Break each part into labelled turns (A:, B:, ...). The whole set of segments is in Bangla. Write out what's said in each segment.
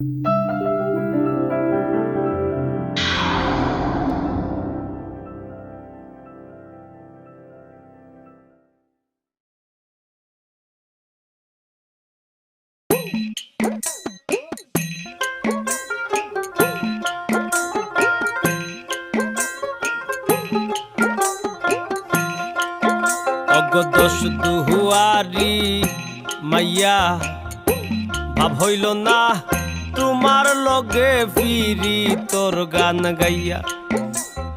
A: অগদোষ দুহুয়ারি মাইয়া ভাব হইল না। তোমার লগে ফিরি তোর গান গাইয়া।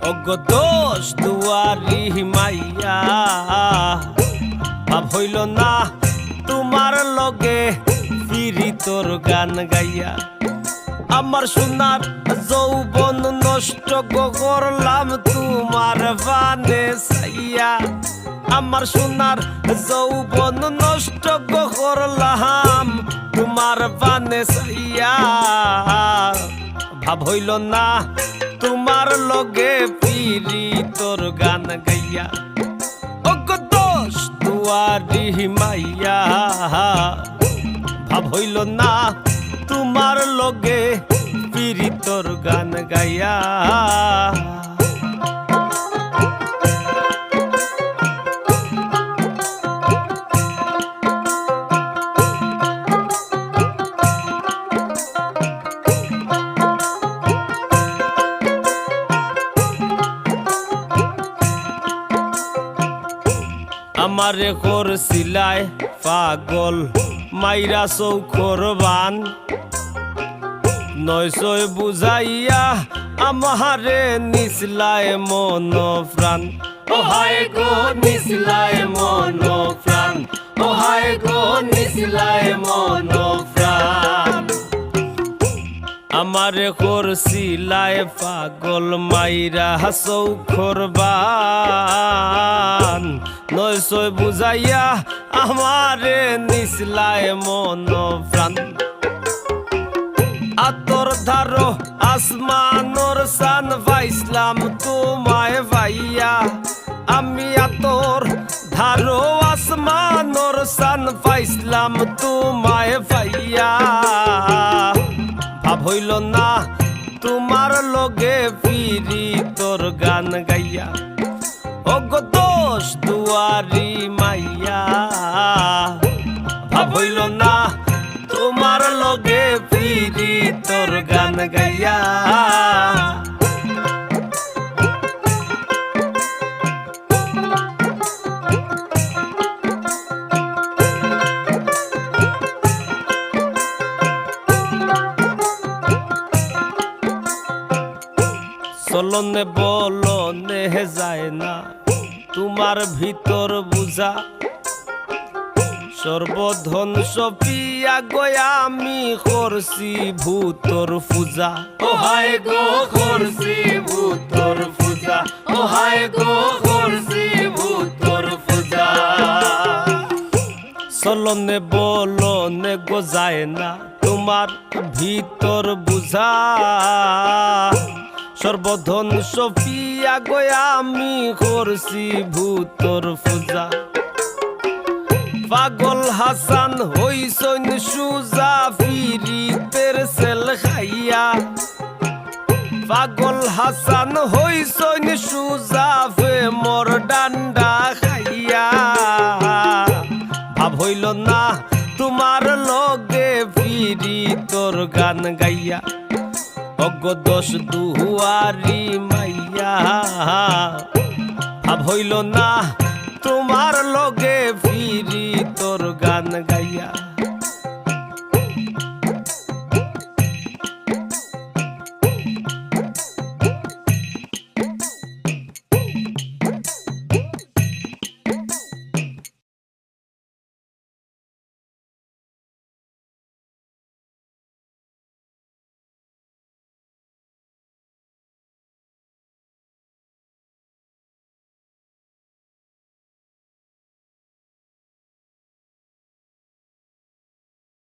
A: অগদোষ দুয়ারি মাইয়া। ভাব হইল না, তোমার লগে ফিরি তোর গান গাইয়া। আমার সোনার যৌবন নষ্ট করলাম তোমার বানে সাইয়া আমার সোনার যৌবন নষ্ট করলাম তোমার বানে ভাব হইল না, তোমার লগে ফিরি তোর গান গাইয়া। ভাব হইল না, তোমার লগে পীড়িতর গান গাইয়া। আমারে খোর সিলায় পাগল, মাইরা চৌখর বান। নয়সয় বুঝাইয়া আমারে নিসলায় মন প্রাণ ও হায় গো নিসলায় মন প্রাণ ও হায় গো নিসলায় মন আমারে করছিলায় পাগল মাইরা চৌখর বান। নয়সয় বুঝাইয়া আমারে নিসলায় মন প্রাণ। আতর ধারো আসমানোর সান ভাইসলাম তোমায় ভাইয়া। আমি আতর ধারো আসমানোর সান পাইসলাম তোমায় ভাইয়া। হইল না, তোমার লগে ফিরি তোর গান গাইয়া। অগ দোষ দুয়ারি মাইয়া, ভাব হইল না, তোমার লগে ফিরি তোর গান গাইয়া। চলনে বলনে যায় না। তোমার ভিতর বুঝা। সর্বধন সপিয়া গয়া আমি করছি ভূতর পূজা। ও হায় গো করছি ভূতর পূজা। ও হায় গো করছি ভূতর পূজা। চলনে বলনে গো যায় না। তোমার ভিতর বুঝা। সর্বধন সফিয়া গয়া আমি করছি ভূতর পূজা। পাগল হাসান হইসন সুজা ফিরিতের সেল খাইয়া। পাগল হাসান হইসন সুজা ফে মোর ডান্ডা খাইয়া। ভাব হইল না তোমার লগে, ফিরি তোর গান গাইয়া। অগ দোষ দুহুয়ারি মাইয়া। ভাব হইল না তোমার লগে ফিরি তোর গান গাইয়া।